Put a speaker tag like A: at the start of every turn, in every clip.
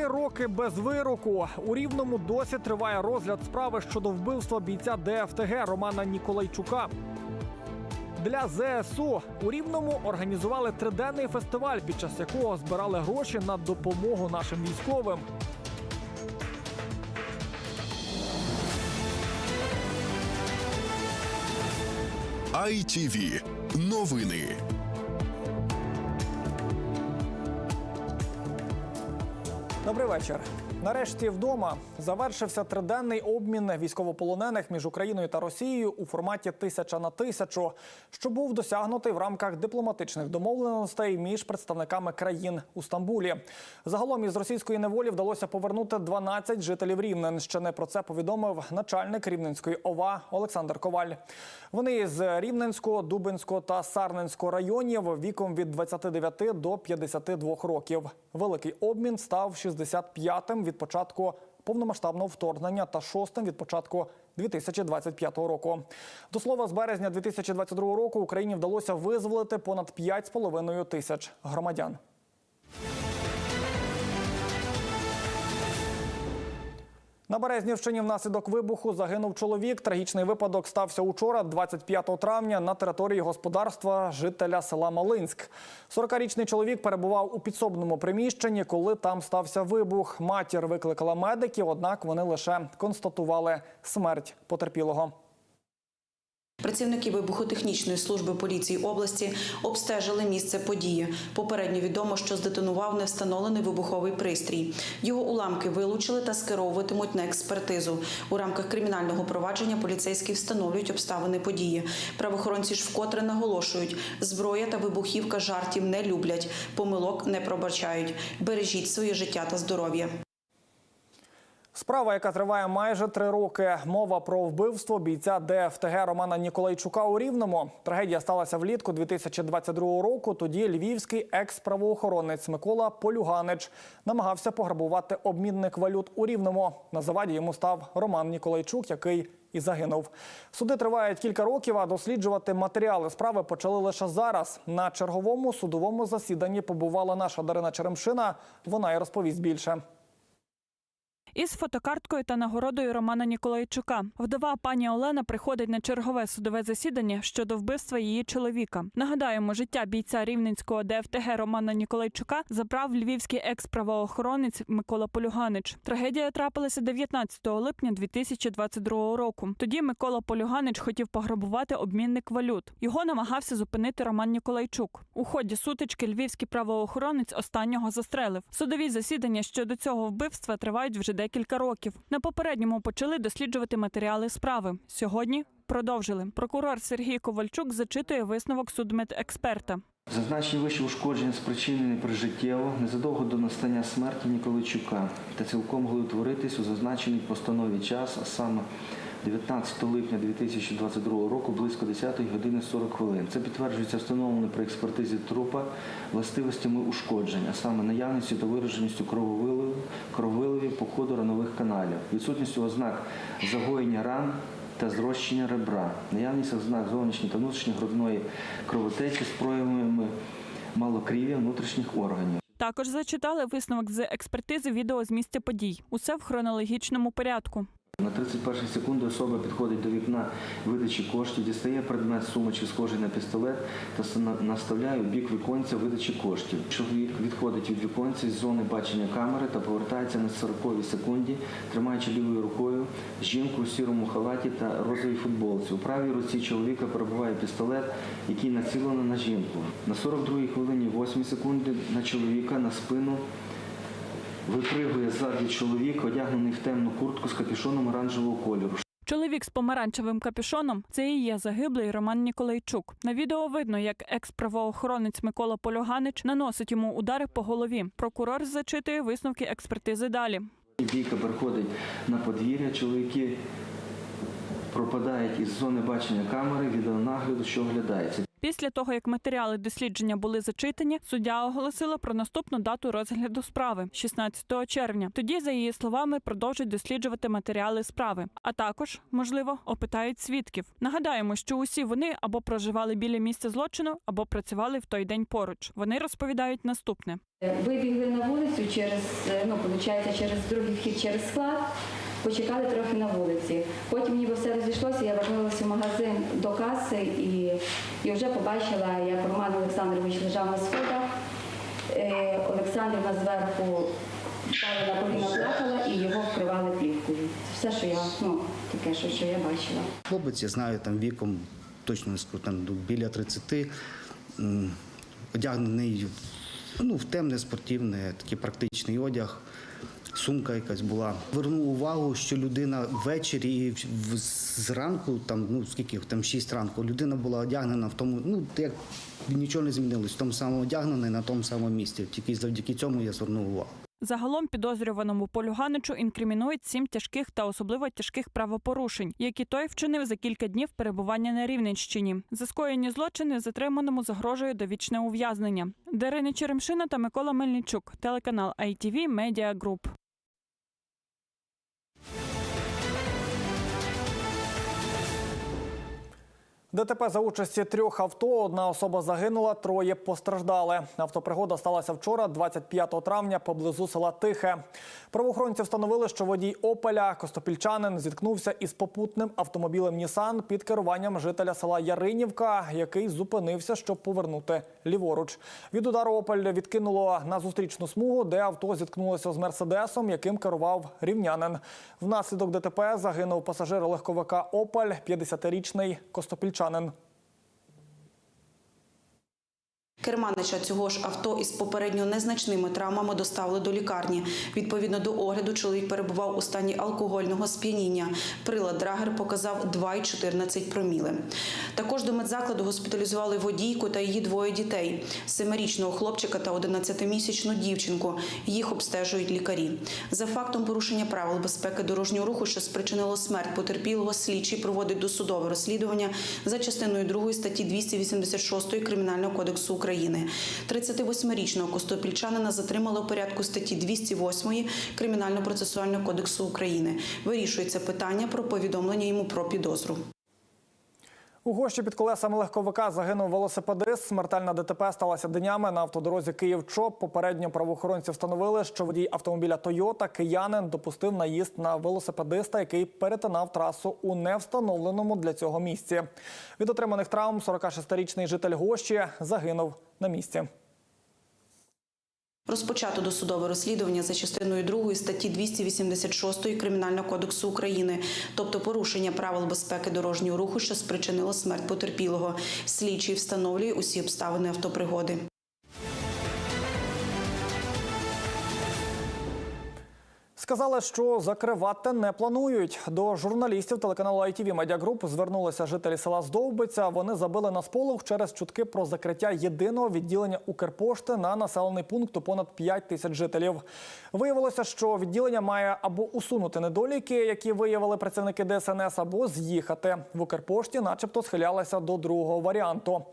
A: Три роки без вироку. У рівному досі триває розгляд справи щодо вбивства бійця ДФТГ Романа Ніколайчука. Для ЗСУ у Рівному організували триденний фестиваль, під час якого збирали гроші на допомогу нашим військовим.
B: ITV. Новини.
A: Добрий вечір. Нарешті вдома завершився триденний обмін військовополонених між Україною та Росією у форматі тисяча на тисячу, що був досягнутий в рамках дипломатичних домовленостей між представниками країн у Стамбулі. Загалом із російської неволі вдалося повернути 12 жителів Рівненщини. Про це повідомив начальник Рівненської ОВА Олександр Коваль. Вони з Рівненського, Дубинського та Сарненського районів віком від 29 до 52 років. Великий обмін став 65-м від початку повномасштабного вторгнення та шостим від початку 2025 року. До слова, з березня 2022 року Україні вдалося визволити понад 5,5 тисяч громадян. На Березнівщині внаслідок вибуху загинув чоловік. Трагічний випадок стався учора, 25 травня, на території господарства жителя села Малинськ. 40-річний чоловік перебував у підсобному приміщенні, коли там стався вибух. Матір викликала медиків, однак вони лише констатували смерть потерпілого.
C: Працівники вибухотехнічної служби поліції області обстежили місце події. Попередньо відомо, що здетонував невстановлений вибуховий пристрій. Його уламки вилучили та скеровуватимуть на експертизу. У рамках кримінального провадження поліцейські встановлюють обставини події. Правоохоронці ж вкотре наголошують: зброя та вибухівка жартів не люблять, помилок не пробачають. Бережіть своє життя та здоров'я.
A: Справа, яка триває майже три роки. Мова про вбивство бійця ДФТГ Романа Ніколайчука у Рівному. Трагедія сталася влітку 2022 року. Тоді львівський екс-правоохоронець Микола Полюганич намагався пограбувати обмінник валют у Рівному. На заваді йому став Роман Ніколайчук, який і загинув. Суди тривають кілька років, а досліджувати матеріали справи почали лише зараз. На черговому судовому засіданні побувала наша Дарина Черемшина. Вона і розповість більше.
D: Із фотокарткою та нагородою Романа Ніколайчука вдова пані Олена приходить на чергове судове засідання щодо вбивства її чоловіка. Нагадаємо, життя бійця рівненського ДФТГ Романа Ніколайчука забрав львівський екс-правоохоронець Микола Полюганич. Трагедія трапилася 19 липня 2022 року. Тоді Микола Полюганич хотів пограбувати обмінник валют. Його намагався зупинити Роман Ніколайчук. У ході сутички львівський правоохоронець останнього застрелив. Судові засідання щодо цього вбивства тривають вже декілька років. На попередньому почали досліджувати матеріали справи. Сьогодні продовжили. Прокурор Сергій Ковальчук зачитує висновок судмедексперта.
E: Зазначені вище ушкодження спричинені прижиттєво незадовго до настання смерті Ніколичука та цілком могли у зазначений постанові час, а саме 19 липня 2022 року близько 10 години 40 хвилин. Це підтверджується встановленою при експертизі трупа властивостями ушкоджень, а саме наявністю та вираженістю крововиливів, крововиливів по ходу ранових каналів, відсутністю ознак загоєння ран та зрощення ребра, наявність ознак зовнішньої та внутрішньої грудної кровотечі з проявами малокрів'я внутрішніх органів.
D: Також зачитали висновок з експертизи відео з місця подій. Усе в хронологічному порядку.
E: На 31 секунди особа підходить до вікна видачі коштів, дістає предмет сумочки, схожий на пістолет, та наставляє у бік віконця видачі коштів. Чоловік відходить від віконця з зони бачення камери та повертається на 40 секунді, тримаючи лівою рукою жінку у сірому халаті та розовій футболці. У правій руці чоловіка перебуває пістолет, який націлено на жінку. На 42 хвилині 8 секунди на чоловіка на спину Випригує ззаді чоловік, одягнений в темну куртку з капюшоном оранжевого кольору.
D: Чоловік з помаранчевим капюшоном це і є загиблий Роман Ніколайчук. На відео видно, як екс-правоохоронець Микола Полюганич наносить йому удари по голові. Прокурор зачитує висновки експертизи далі.
E: Бійка переходить на подвір'я. Чоловіки пропадають із зони бачення камери, відеонагляду, що оглядається.
D: Після того, як матеріали дослідження були зачитані, суддя оголосила про наступну дату розгляду справи 16 червня. Тоді, за її словами, продовжать досліджувати матеріали справи, а також, можливо, опитають свідків. Нагадаємо, що усі вони або проживали біля місця злочину, або працювали в той день поруч. Вони розповідають наступне.
B: Вибігли на вулицю через, ну, виходить, через другий вхід через склад, почекали трохи на вулиці. Потім ніби все розійшлося, я вернулася в магазин до каси і, і вже побачила, як Роман Олександрович лежав на сходах. Е, Олександрівна зверху стала на коліна плакала і його вкривали плівкою. Це все, що я, ну, таке, що, що я бачила.
F: Хлопець, я знаю, там віком точно не скажу, біля 30, одягнений ну, в темне спортивне, такий практичний одяг, сумка якась була. Вернув увагу, що людина ввечері і зранку, там, ну скільки там шість ранку, людина була одягнена в тому, ну як нічого не змінилось, в тому самому одягнений на тому самому місці. Тільки завдяки цьому я звернув увагу.
D: Загалом підозрюваному Полюганичу інкримінують сім тяжких та особливо тяжких правопорушень, які той вчинив за кілька днів перебування на Рівненщині. За скоєні злочини затриманому загрожує довічне ув'язнення. Дарина Черемшина та Микола Мельничук, телеканал ITV Media Group.
A: ДТП за участі трьох авто. Одна особа загинула, троє постраждали. Автопригода сталася вчора, 25 травня, поблизу села Тихе. Правоохоронці встановили, що водій Опеля Костопільчанин зіткнувся із попутним автомобілем Нісан під керуванням жителя села Яринівка, який зупинився, щоб повернути ліворуч. Від удару Опель відкинуло на зустрічну смугу, де авто зіткнулося з мерседесом, яким керував рівнянин. Внаслідок ДТП загинув пасажир легковика Опель, 50-річний Костопільчанин.
C: Çağ'ın Керманича цього ж авто із попередньо незначними травмами доставили до лікарні. Відповідно до огляду, чоловік перебував у стані алкогольного сп'яніння. Прилад Драгер показав 2,14 проміли. Також до медзакладу госпіталізували водійку та її двоє дітей: семирічного хлопчика та 11-місячну дівчинку. Їх обстежують лікарі. За фактом порушення правил безпеки дорожнього руху, що спричинило смерть потерпілого, слідчий проводить досудове розслідування за частиною 2 статті 286 Кримінального кодексу України. 38-річного костопільчанина затримали у порядку статті 208 Кримінально-процесуального кодексу України. Вирішується питання про повідомлення йому про підозру.
A: У гощі під колесами легковика загинув велосипедист. Смертельна ДТП сталася днями на автодорозі Київ-Чоп. Попередньо правоохоронці встановили, що водій автомобіля Тойота киянин допустив наїзд на велосипедиста, який перетинав трасу у невстановленому для цього місці. Від отриманих травм 46-річний житель Гощі загинув на місці.
C: Розпочато досудове розслідування за частиною 2 статті 286 Кримінального кодексу України, тобто порушення правил безпеки дорожнього руху, що спричинило смерть потерпілого. Слідчий встановлює усі обставини автопригоди.
A: Сказали, що закривати не планують. До журналістів телеканалу ITV Media Group звернулися жителі села Здовбиця. Вони забили на сполох через чутки про закриття єдиного відділення Укрпошти на населений пункт у понад 5 тисяч жителів. Виявилося, що відділення має або усунути недоліки, які виявили працівники ДСНС, або з'їхати. В Укрпошті, начебто, схилялися до другого варіанту.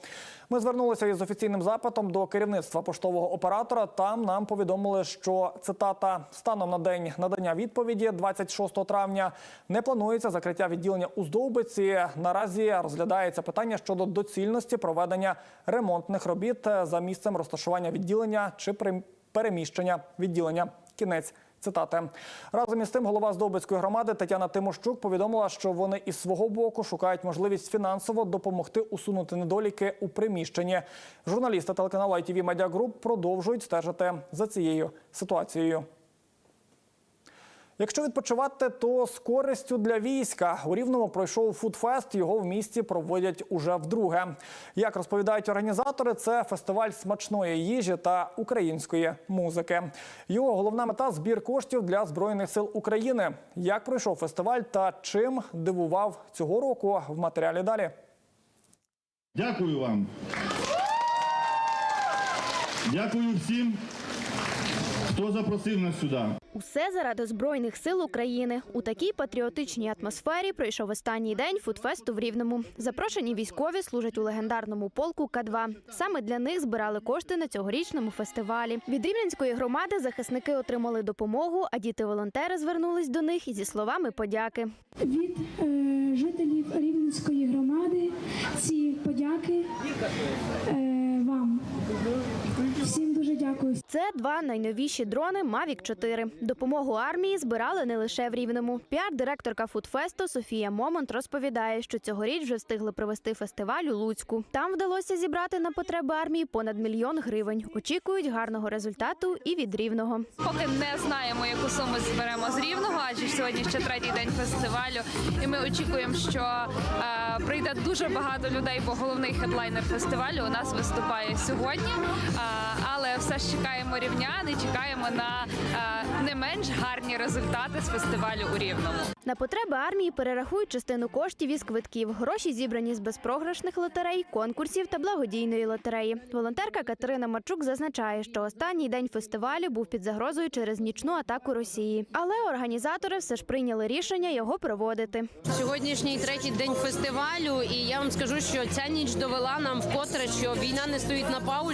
A: Ми звернулися із офіційним запитом до керівництва поштового оператора. Там нам повідомили, що цитата станом на день надання відповіді 26 травня не планується закриття відділення у Здовбиці. Наразі розглядається питання щодо доцільності проведення ремонтних робіт за місцем розташування відділення чи переміщення відділення. Кінець. Цитати разом із тим, голова Здобицької громади Тетяна Тимощук повідомила, що вони із свого боку шукають можливість фінансово допомогти усунути недоліки у приміщенні. Журналісти телеканалу ITV Media Group продовжують стежити за цією ситуацією. Якщо відпочивати, то з користю для війська у рівному пройшов фудфест. Його в місті проводять уже вдруге. Як розповідають організатори, це фестиваль смачної їжі та української музики. Його головна мета збір коштів для збройних сил України. Як пройшов фестиваль та чим дивував цього року в матеріалі далі.
G: Дякую вам. Дякую всім, Хто запросив нас сюди?
H: Усе заради збройних сил України. У такій патріотичній атмосфері пройшов останній день фудфесту в Рівному. Запрошені військові служать у легендарному полку К-2. Саме для них збирали кошти на цьогорічному фестивалі. Від рівненської громади захисники отримали допомогу, а діти-волонтери звернулись до них зі словами подяки.
I: від е, жителів Рівненської громади ці подяки е. Всім дуже дякую.
H: Це два найновіші дрони Mavic 4. Допомогу армії збирали не лише в Рівному. Піар-директорка фудфесту Софія Момонт розповідає, що цьогоріч вже встигли провести фестиваль у Луцьку. Там вдалося зібрати на потреби армії понад мільйон гривень. Очікують гарного результату і від рівного.
J: Поки не знаємо, яку суму зберемо з рівного, адже сьогодні ще третій день фестивалю, і ми очікуємо, що е, прийде дуже багато людей, бо головний хедлайнер фестивалю у нас виступає сьогодні. Е, але все ж чекаємо рівнян і чекаємо на не менш гарні результати з фестивалю у рівному.
H: На потреби армії перерахують частину коштів із квитків. Гроші зібрані з безпрограшних лотерей, конкурсів та благодійної лотереї. Волонтерка Катерина Марчук зазначає, що останній день фестивалю був під загрозою через нічну атаку Росії. Але організатори все ж прийняли рішення його проводити.
K: Сьогоднішній третій день фестивалю, і я вам скажу, що ця ніч довела нам вкотре, що війна не стоїть на паузі.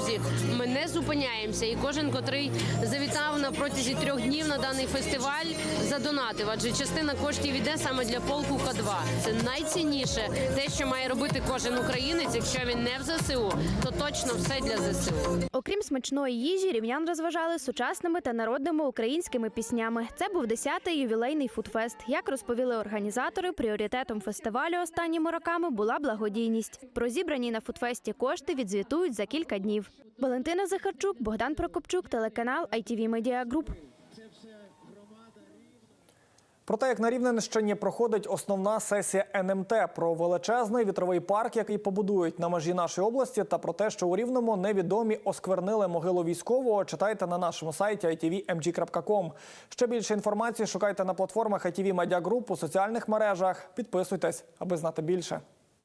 K: Ми не зупиняємося, і кожен, котрий завітав на протязі трьох днів на даний фестиваль, задонатив. Адже частина коштів іде саме для полку К2. Це найцінніше те, що має робити кожен українець. Якщо він не в ЗСУ, то точно все для ЗСУ.
H: Окрім смачної їжі, рівнян розважали сучасними та народними українськими піснями. Це був 10-й ювілейний фудфест. Як розповіли організатори, пріоритетом фестивалю останніми роками була благодійність. Про зібрані на фудфесті кошти відзвітують за кілька днів. Валентина Захарчук, Богдан Прокопчук, телеканал ITV Media Group.
A: Про те, як на Рівненщині проходить основна сесія НМТ про величезний вітровий парк, який побудують на межі нашої області, та про те, що у Рівному невідомі осквернили могилу військового, читайте на нашому сайті itvmg.com. Ще більше інформації шукайте на платформах ITV Media Group у соціальних мережах. Підписуйтесь, аби знати більше.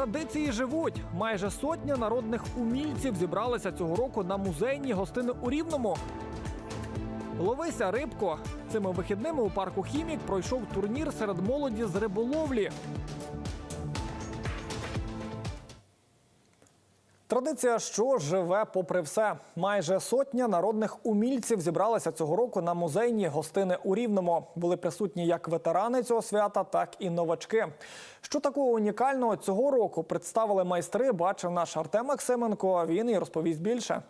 A: Традиції живуть. Майже сотня народних умільців зібралися цього року на музейні гостини у Рівному. Ловися рибко. Цими вихідними у парку Хімік пройшов турнір серед молоді з риболовлі. Традиція, що живе попри все. Майже сотня народних умільців зібралася цього року на музейні гостини у Рівному. Були присутні як ветерани цього свята, так і новачки. Що такого унікального цього року представили майстри, бачив наш Артем Максименко. Він і розповість більше.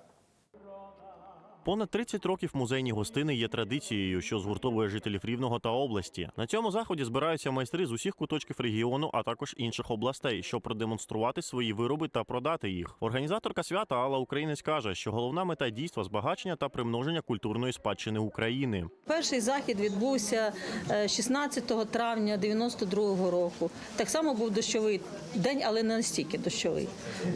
L: Понад 30 років музейні гостини є традицією, що згуртовує жителів Рівного та області. На цьому заході збираються майстри з усіх куточків регіону, а також інших областей, щоб продемонструвати свої вироби та продати їх. Організаторка свята Алла Українець каже, що головна мета дійства збагачення та примноження культурної спадщини України.
M: Перший захід відбувся е, 16 травня 92-го року. Так само був дощовий день, але не настільки дощовий.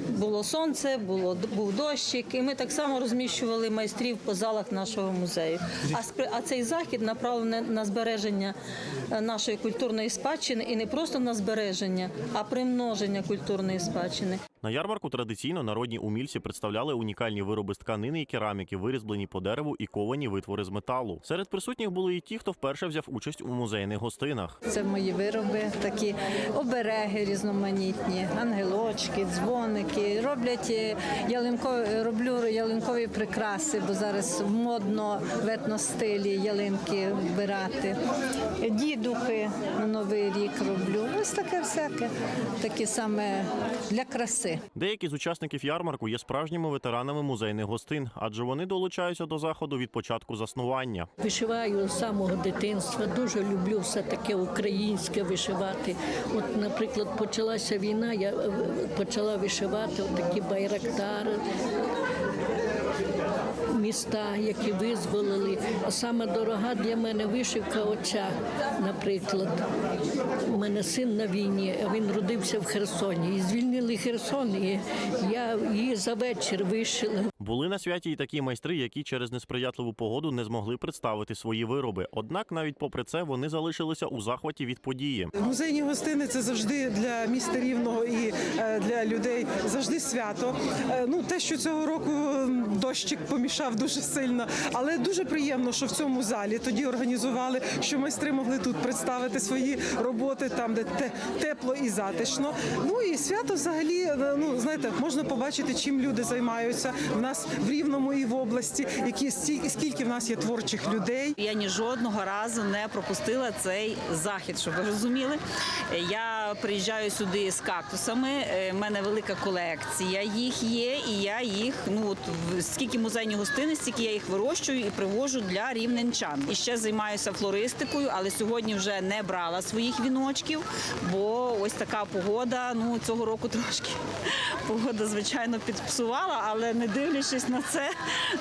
M: Було сонце, було був дощик, і ми так само розміщували майстрів по залах нашого музею. А а цей захід направлений на збереження е, нашої культурної спадщини і не просто на збереження, а примноження культурної спадщини.
L: На ярмарку традиційно народні умільці представляли унікальні вироби з тканини і кераміки, вирізблені по дереву і ковані витвори з металу. Серед присутніх були і ті, хто вперше взяв участь у музейних гостинах.
M: Це мої вироби, такі обереги різноманітні, ангелочки, дзвоники. Роблять е, ялинкові, роблю ялинкові прикраси, бо зараз модно в етностилі ялинки вбирати. Дідухи на новий рік роблю. Ось таке всяке, такі саме для краси.
L: Деякі з учасників ярмарку є справжніми ветеранами музейних гостин, адже вони долучаються до заходу від початку заснування.
N: Вишиваю з самого дитинства. Дуже люблю все таке українське вишивати. От, наприклад, почалася війна, я е, почала вишивати такі байрактари. Міста, які визволили. А саме дорога для мене вишивка отця, наприклад. У мене син на війні, а він родився в Херсоні. І звільнили Херсон, і я її за вечір вишила.
L: Були на святі і такі майстри, які через несприятливу погоду не змогли представити свої вироби. Однак, навіть попри це, вони залишилися у захваті від події.
O: Музейні гостини це завжди для міста рівного і е, для людей завжди свято. Е, Ну те, що цього року дощик помішав дуже сильно, але дуже приємно, що в цьому залі тоді організували, що майстри могли тут представити свої роботи там, де те- тепло і затишно. Ну і свято взагалі, е, ну знаєте, можна побачити, чим люди займаються в нас в рівному і в області, які скільки в нас є творчих людей.
P: Я ні жодного разу не пропустила цей захід, щоб ви розуміли. Е, Я приїжджаю сюди з кактусами. У мене велика колекція їх є, і я їх ну от скільки музейні гостини, стільки я їх вирощую і привожу для рівненчан. І ще займаюся флористикою, але сьогодні вже не брала своїх віночків, бо ось така погода. Ну цього року трошки погода, звичайно, підпсувала, але не дивлячись на це,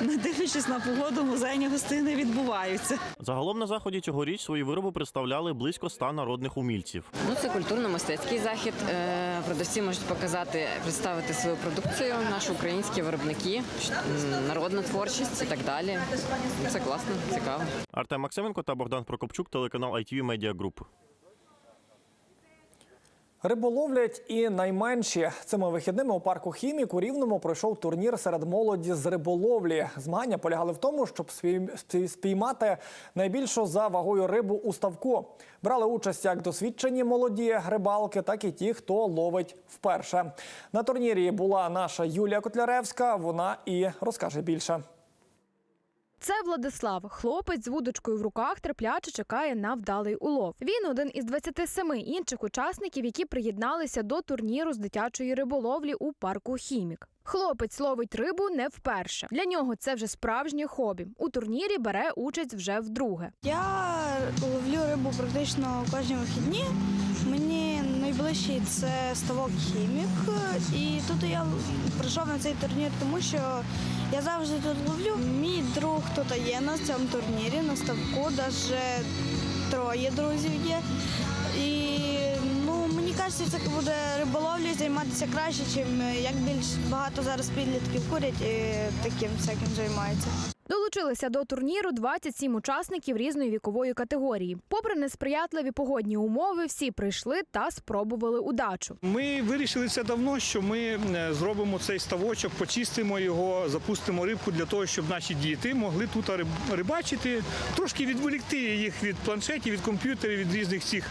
P: не дивлячись на погоду, музейні гостини відбуваються.
L: Загалом на заході цьогоріч свої вироби представляли близько ста народних умільців.
Q: Ну, це культурно-мистецький захід. Е, Продавці можуть показати, представити свою продукцію, наші українські виробники, народна творчість і так далі. Це класно, цікаво.
L: Артем Максименко та Богдан Прокопчук, телеканал ITV Media Group.
A: Риболовлять і найменші цими вихідними у парку Хімік у Рівному пройшов турнір серед молоді з риболовлі. Змагання полягали в тому, щоб спій- спій- спіймати найбільшу за вагою рибу у ставку. Брали участь як досвідчені молоді рибалки, так і ті, хто ловить вперше. На турнірі була наша Юлія Котляревська. Вона і розкаже більше.
R: Це Владислав, хлопець з вудочкою в руках терпляче чекає на вдалий улов. Він один із 27 інших учасників, які приєдналися до турніру з дитячої риболовлі у парку Хімік. Хлопець ловить рибу не вперше. Для нього це вже справжнє хобі. У турнірі бере участь вже вдруге.
S: Я ловлю рибу практично кожні вихідні. Мені найближчий це ставок хімік. І тут я прийшов на цей турнір, тому що я завжди тут ловлю. Мій друг тут є на цьому турнірі, на ставку, навіть троє друзів є. І ну, мені кажеться, це буде риболовлею займатися краще, чим як більш багато зараз підлітків курять і таким всяким займаються.
R: Долучилися до турніру 27 учасників різної вікової категорії. Попри несприятливі погодні умови, всі прийшли та спробували удачу.
T: Ми вирішили це давно, що ми е, зробимо цей ставочок, почистимо його, запустимо рибку для того, щоб наші діти могли тут рибачити, трошки відволікти їх від планшетів, від комп'ютерів, від різних цих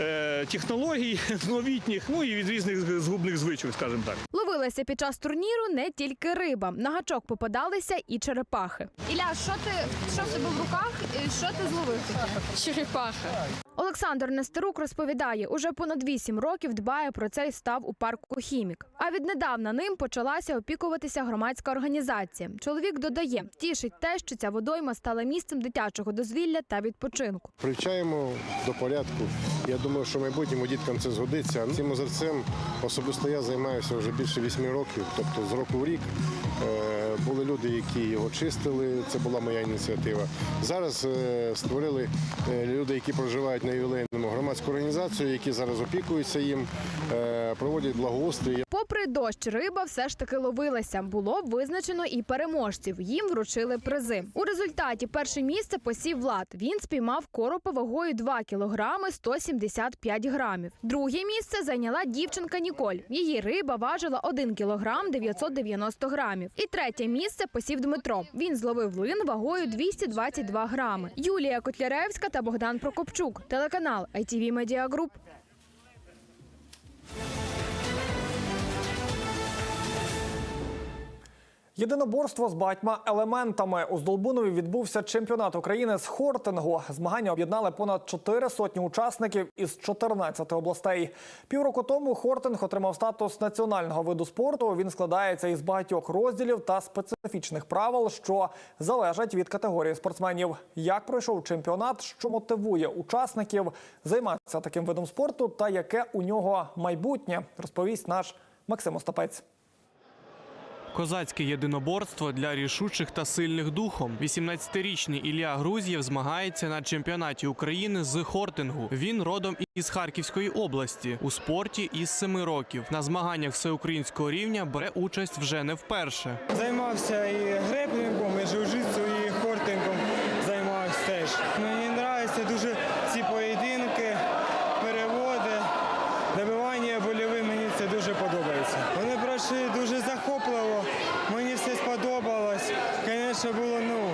T: е, технологій новітніх, ну і від різних згубних звичок, скажімо так.
R: Ловилася під час турніру не тільки риба. На гачок попадалися і черепахи.
J: Ілля, що ти що в тебе в руках і що ти зловив таке? Черепаха.
R: Олександр Нестерук розповідає, уже понад 8 років дбає про цей став у парку Хімік. А віднедавна ним почалася опікуватися громадська організація. Чоловік додає, тішить те, що ця водойма стала місцем дитячого дозвілля та відпочинку.
U: Привчаємо до порядку. Я думаю, що майбутньому діткам це згодиться. Цим озерцем особисто я займаюся вже більше вісьми років, тобто з року в рік. Е, Були люди, які його чистили. Це була моя ініціатива. Зараз е, створили е, люди, які проживають на ювілейному громадську організацію, які зараз опікуються їм, е, проводять благоустрій.
R: Попри дощ, риба все ж таки ловилася. Було визначено і переможців. Їм вручили призи. У результаті перше місце посів Влад. Він спіймав коропа вагою 2 кілограми 175 грамів. Друге місце зайняла дівчинка Ніколь. Її риба важила 1 кілограм 990 грамів. І третє місце посів Дмитро. Він зловив лин вагою 222 грами. Юлія Котляревська та Богдан Прокопчук. Телеканал ITV Media Group.
A: Єдиноборство з багатьма елементами у Здолбунові відбувся чемпіонат України з хортингу. Змагання об'єднали понад чотири сотні учасників із 14 областей. Півроку тому хортинг отримав статус національного виду спорту. Він складається із багатьох розділів та специфічних правил, що залежать від категорії спортсменів. Як пройшов чемпіонат, що мотивує учасників займатися таким видом спорту, та яке у нього майбутнє, розповість наш Максим Остапець.
V: Козацьке єдиноборство для рішучих та сильних духом. 18-річний Ілля Грузєв змагається на чемпіонаті України з хортингу. Він родом із Харківської області у спорті із 7 років. На змаганнях всеукраїнського рівня бере участь вже не вперше.
W: Займався і греплінгом, і джиу-джитсу, і хортингом займався теж. Мені подобаються дуже ці поєдинки, переводи, добивання больові, мені це дуже подобається. Вони пройшли дуже захопливо, мені все сподобалось. Звісно, було ну,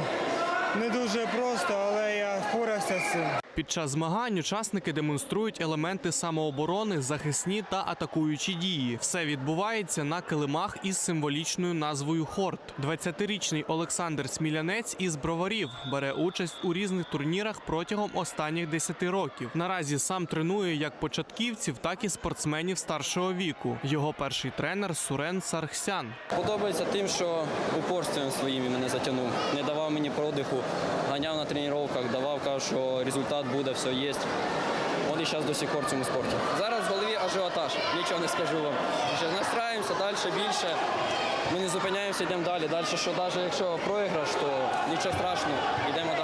W: не дуже просто, але я впорався з цим.
V: Під час змагань учасники демонструють елементи самооборони, захисні та атакуючі дії. Все відбувається на килимах із символічною назвою Хорт. 20-річний Олександр Смілянець із броварів бере участь у різних турнірах протягом останніх 10 років. Наразі сам тренує як початківців, так і спортсменів старшого віку. Його перший тренер Сурен Сархсян.
X: Подобається тим, що упорством своїм мене затягнув. Не давав мені продиху, ганяв на тренуваннях, давав, казав, що результат буде, все є. Он і зараз до сих пор в цьому спорті. Зараз в голові ажіотаж, нічого не скажу вам. Настраємося, далі, більше. Ми не зупиняємося, йдемо далі. Далі, що навіть якщо програш, то нічого страшного, йдемо далі.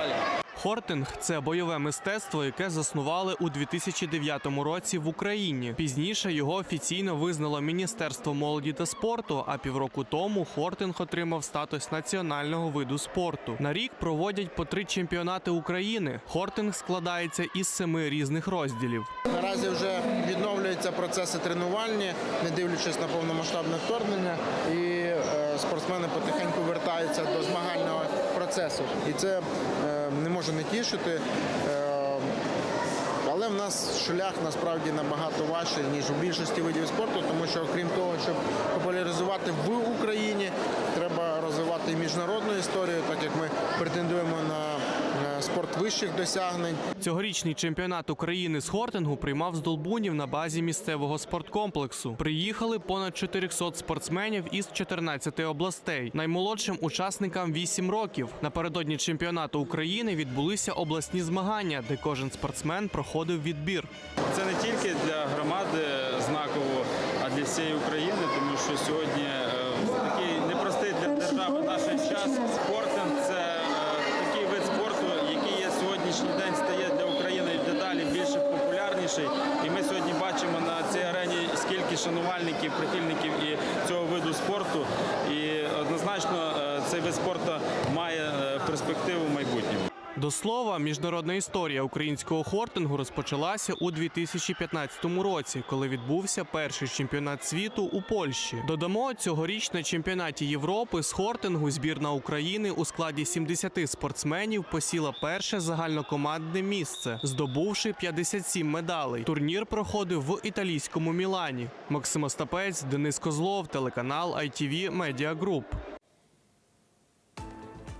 V: Хортинг це бойове мистецтво, яке заснували у 2009 році в Україні. Пізніше його офіційно визнало Міністерство молоді та спорту. А півроку тому Хортинг отримав статус національного виду спорту. На рік проводять по три чемпіонати України. Хортинг складається із семи різних розділів.
Y: Наразі вже відновлюються процеси тренувальні, не дивлячись на повномасштабне вторгнення, і спортсмени потихеньку вертаються до змагального процесу. І це е, не може не тішити. Е, але в нас шлях насправді набагато важчий, ніж у більшості видів спорту, тому що окрім того, щоб популяризувати в Україні, треба розвивати міжнародну історію, так як ми претендуємо на спорт вищих досягнень.
V: Цьогорічний чемпіонат України з хортингу приймав з Долбунів на базі місцевого спорткомплексу. Приїхали понад 400 спортсменів із 14 областей. Наймолодшим учасникам 8 років. Напередодні чемпіонату України відбулися обласні змагання, де кожен спортсмен проходив відбір.
Z: Це не тільки для громади знаково, а для всієї України, тому що сьогодні е, такий непростий для держави наш час. Спортинг це е, такий вид спорту, який є сьогоднішній день стає для України і дедалі більше популярніший. І ми сьогодні бачимо на цій арені скільки шанувальників, прихильників і цього виду спорту. І однозначно е, цей вид спорту має е, перспективу в майбутньому.
V: До слова, міжнародна історія українського хортингу розпочалася у 2015 році, коли відбувся перший чемпіонат світу у Польщі. Додамо, цьогоріч на чемпіонаті Європи з хортингу збірна України у складі 70 спортсменів посіла перше загальнокомандне місце, здобувши 57 медалей. Турнір проходив в італійському Мілані. Максим Остапець, Денис Козлов, телеканал ITV Media Group.